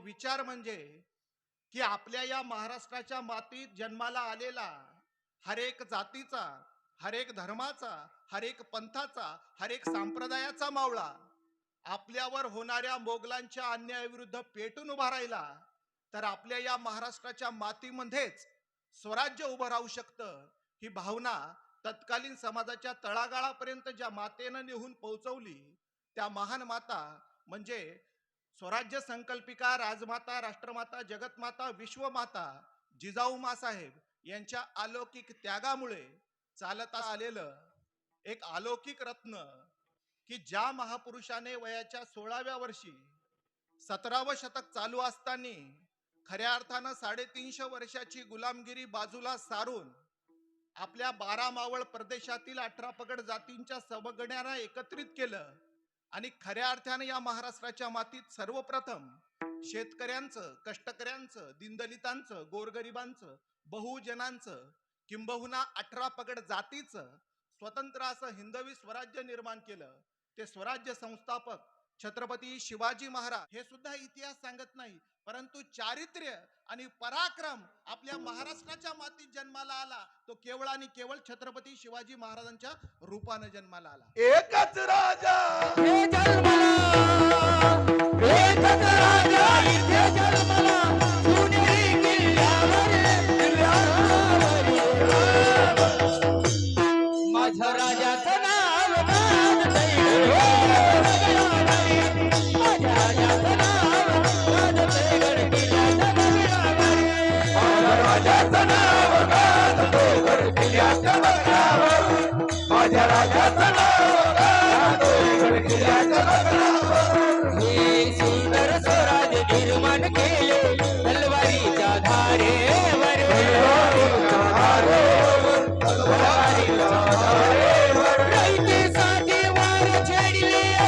विचार म्हणजे की आपल्या या महाराष्ट्राच्या मातीत जन्माला आलेला हरेक जातीचा हरेक धर्माचा हरेक पंथाचा हरेक संप्रदायाचा मावळा आपल्यावर होणाऱ्या मोगलांच्या अन्यायाविरुद्ध पेटून उभा राहिला तर आपल्या या महाराष्ट्राच्या मातीमध्येच स्वराज्य उभं राहू शकतं ही भावना तत्कालीन समाजाच्या तळागाळापर्यंत ज्या मातेनं नेहून पोहोचवली त्या महान माता म्हणजे स्वराज्य संकल्पिका राजमाता राष्ट्रमाता जगतमाता विश्वमाता जिजाऊ मासाहेब यांच्या अलौकिक त्यागामुळे चालता आलेलं एक अलौकिक रत्न की ज्या महापुरुषाने वयाच्या सोळाव्या वर्षी सतरावं शतक चालू असताना खऱ्या अर्थानं साडेतीनशे वर्षाची गुलामगिरी बाजूला सारून आपल्या बारा मावळ प्रदेशातील अठरा पगड जातींच्या सबगण्याना एकत्रित केलं. आणि खऱ्या अर्थाने या महाराष्ट्राच्या मातीत सर्वप्रथम शेतकऱ्यांचं कष्टकऱ्यांचं दिनदलितांचं गोरगरिबांचं बहुजनांचं किंबहुना अठरा पगड जातीचं स्वतंत्र असं हिंदवी स्वराज्य निर्माण केलं. ते स्वराज्य संस्थापक छत्रपती शिवाजी महाराज हे सुद्धा इतिहास सांगत नाही परंतु चारित्र्य आणि पराक्रम आपल्या महाराष्ट्राच्या मातीत जन्माला आला. तो केवळ आणि केवळ छत्रपती शिवाजी महाराजांच्या रूपानं जन्माला आला. एकच माझ्या राजाचं नाव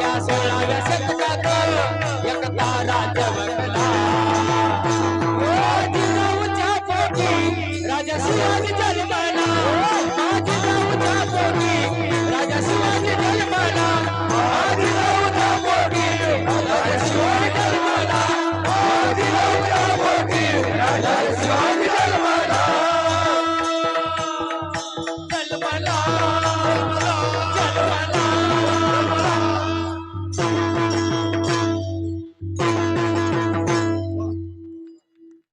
या सोळाव्या शतकात एक तारा